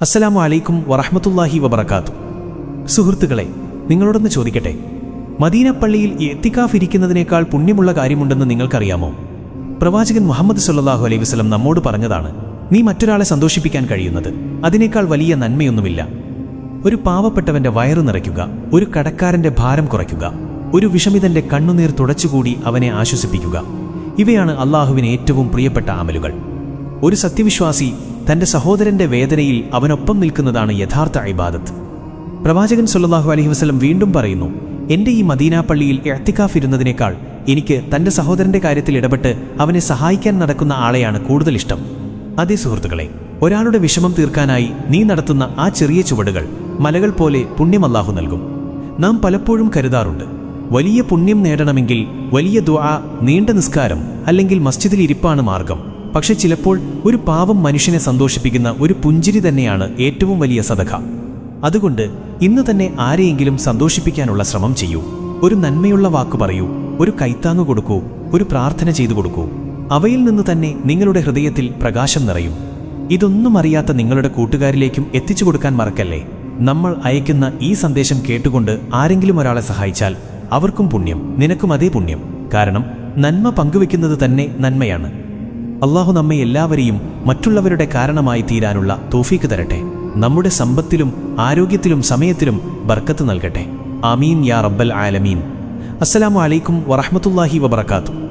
അസ്സലാമു അലൈക്കും വറഹ്മത്തുള്ളാഹി വബർക്കാത്തു സുഹൃത്തുക്കളെ നിങ്ങളോടൊന്ന് ചോദിക്കട്ടെ? മദീനപ്പള്ളിയിൽ എത്തിക്കാഫ് ഇരിക്കുന്നതിനേക്കാൾ പുണ്യമുള്ള കാര്യമുണ്ടെന്ന് നിങ്ങൾക്കറിയാമോ? പ്രവാചകൻ മുഹമ്മദ് സല്ലാഹു അലൈഹി വസ്ലം നമ്മോട് പറഞ്ഞതാണ് നീ മറ്റൊരാളെ സന്തോഷിപ്പിക്കാൻ കഴിയുന്നത്. അതിനേക്കാൾ വലിയ നന്മയൊന്നുമില്ല. ഒരു പാവപ്പെട്ടവന്റെ വയറു നിറയ്ക്കുക ഒരു കടക്കാരന്റെ ഭാരം കുറയ്ക്കുക ഒരു വിഷമിതന്റെ കണ്ണുനീർ തുടച്ചുകൂടി അവനെ ആശ്വസിപ്പിക്കുക. ഇവയാണ് അള്ളാഹുവിന് ഏറ്റവും പ്രിയപ്പെട്ട അമലുകൾ ഒരു സത്യവിശ്വാസി തന്റെ സഹോദരന്റെ വേദനയിൽ അവനൊപ്പം നിൽക്കുന്നതാണ് യഥാർത്ഥ ഇബാദത്ത്. പ്രവാചകൻ സുല്ലാഹു അലഹി വസ്ലം വീണ്ടും പറയുന്നു എന്റെ ഈ മദീന പള്ളിയിൽ എഴത്തിക്കാഫ് ഇരുന്നതിനേക്കാൾ എനിക്ക് തന്റെ സഹോദരന്റെ കാര്യത്തിൽ ഇടപെട്ട് അവനെ സഹായിക്കാൻ നടക്കുന്ന ആളെയാണ് കൂടുതൽ ഇഷ്ടം. അതേ സുഹൃത്തുക്കളെ ഒരാളുടെ വിഷമം തീർക്കാനായി നീ നടത്തുന്ന ആ ചെറിയ ചുവടുകൾ മലകൾ പോലെ പുണ്യമല്ലാഹു നൽകും. നാം പലപ്പോഴും കരുതാറുണ്ട് വലിയ പുണ്യം നേടണമെങ്കിൽ വലിയ ദ്വാ നീണ്ട നിസ്കാരം അല്ലെങ്കിൽ മസ്ജിദിൽ ഇരിപ്പാണ് മാർഗം. പക്ഷെ ചിലപ്പോൾ ഒരു പാവം മനുഷ്യനെ സന്തോഷിപ്പിക്കുന്ന ഒരു പുഞ്ചിരി തന്നെയാണ് ഏറ്റവും വലിയ സദഖ. അതുകൊണ്ട് ഇന്ന് തന്നെ ആരെയെങ്കിലും സന്തോഷിപ്പിക്കാനുള്ള ശ്രമം ചെയ്യൂ. ഒരു നന്മയുള്ള വാക്ക് പറയൂ ഒരു കൈത്താങ്ങ് കൊടുക്കൂ ഒരു പ്രാർത്ഥന ചെയ്തു കൊടുക്കൂ. അവയിൽ നിന്ന് തന്നെ നിങ്ങളുടെ ഹൃദയത്തിൽ പ്രകാശം നിറയും. ഇതൊന്നും അറിയാത്ത നിങ്ങളുടെ കൂട്ടുകാരിലേക്കും എത്തിച്ചു കൊടുക്കാൻ മറക്കല്ലേ? നമ്മൾ അയക്കുന്ന ഈ സന്ദേശം കേട്ടുകൊണ്ട് ആരെങ്കിലും ഒരാളെ സഹായിച്ചാൽ അവർക്കും പുണ്യം നിനക്കും അതേ പുണ്യം. കാരണം നന്മ പങ്കുവെക്കുന്നത് തന്നെ നന്മയാണ്. അള്ളാഹു നമ്മെ എല്ലാവരെയും മറ്റുള്ളവരുടെ കാരണമായി തീരാനുള്ള തോഫീക്ക് തരട്ടെ. നമ്മുടെ സമ്പത്തിലും ആരോഗ്യത്തിലും സമയത്തിലും ബർക്കത്ത് നൽകട്ടെ. ആമീൻ യാ റബ്ബൽ ആലമീൻ. അസ്സലാമു അലൈക്കും വറഹ്മത്തുള്ളാഹി വബറകാതുഹു.